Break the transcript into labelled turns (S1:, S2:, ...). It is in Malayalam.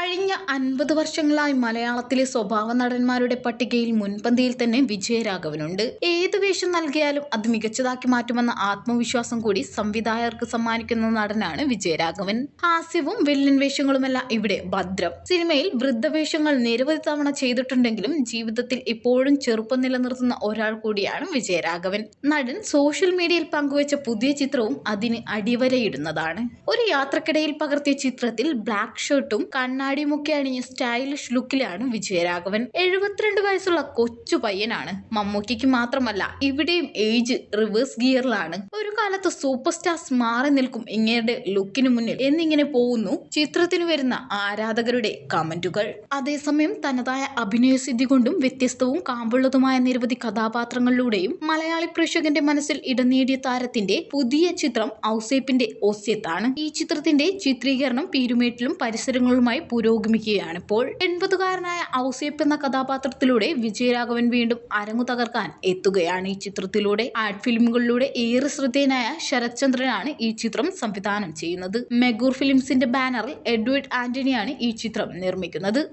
S1: കഴിഞ്ഞ അൻപത് വർഷങ്ങളായി മലയാളത്തിലെ സ്വഭാവ നടന്മാരുടെ പട്ടികയിൽ മുൻപന്തിയിൽ തന്നെ വിജയരാഘവനുണ്ട്. ഏത് വേഷം നൽകിയാലും അത് മികച്ചതാക്കി മാറ്റുമെന്ന ആത്മവിശ്വാസം കൂടി സംവിധായകർക്ക് സമ്മാനിക്കുന്ന നടനാണ് വിജയരാഘവൻ. ഹാസ്യവും വില്ലൻ വേഷങ്ങളുമല്ല ഇവിടെ ഭദ്രം. സിനിമയിൽ വൃദ്ധവേഷങ്ങൾ നിരവധി തവണ ചെയ്തിട്ടുണ്ടെങ്കിലും ജീവിതത്തിൽ ഇപ്പോഴും ചെറുപ്പം നിലനിർത്തുന്ന ഒരാൾ കൂടിയാണ് വിജയരാഘവൻ. നടൻ സോഷ്യൽ മീഡിയയിൽ പങ്കുവച്ച പുതിയ ചിത്രവും അതിന് അടിവരയിടുന്നതാണ്. ഒരു യാത്രക്കിടയിൽ പകർത്തിയ ചിത്രത്തിൽ ബ്ലാക്ക് ഷർട്ടും കണ്ണാടിയുമൊക്കെ അണിഞ്ഞ സ്റ്റൈലിഷ് ലുക്കിലാണ് വിജയരാഘവൻ. എഴുപത്തിരണ്ട് വയസ്സുള്ള കൊച്ചു പയ്യനാണ് മമ്മൂക്കിക്ക് മാത്രമല്ല ഇവിടെയും ഏജ് റിവേഴ്സ് ഗിയറിലാണ് ഒരു കാലത്ത് സൂപ്പർ സ്റ്റാർസ് മാറി നിൽക്കും ഇങ്ങയുടെ ലുക്കിന് മുന്നിൽ എന്നിങ്ങനെ പോകുന്നു ചിത്രത്തിന് വരുന്ന ആരാധകരുടെ കമന്റുകൾ. അതേസമയം തനതായ അഭിനയസിദ്ധി കൊണ്ടും വ്യത്യസ്തവും കാമ്പുള്ളതുമായ നിരവധി കഥാപാത്രങ്ങളിലൂടെയും മലയാളി പ്രേക്ഷകന്റെ മനസ്സിൽ ഇടം നേടിയ താരത്തിന്റെ പുതിയ ചിത്രം ഔസേപ്പിന്റെ ഓസ്യത്താണ് ഈ ചിത്രത്തിന്റെ ചിത്രീകരണം പീരുമേട്ടിലും പരിസരങ്ങളുമായി പുരോഗമിക്കുകയാണ് ഇപ്പോൾ എൺപതുകാരനായ ഔസേപ്പ് എന്ന കഥാപാത്രത്തിലൂടെ വിജയരാഘവൻ വീണ്ടും അരങ്ങു തകർക്കാൻ എത്തുകയാണ് ഈ ചിത്രത്തിലൂടെ. ആർട്ട് ഫിലിമുകളിലൂടെ ഏറെ ശ്രദ്ധേയനായ ശരത് ചന്ദ്രനാണ് ഈ ചിത്രം സംവിധാനം ചെയ്യുന്നത്. മെഗൂർ ഫിലിംസിന്റെ ബാനറിൽ എഡ്വേർഡ് ആന്റണിയാണ് ഈ ചിത്രം നിർമ്മിക്കുന്നത്.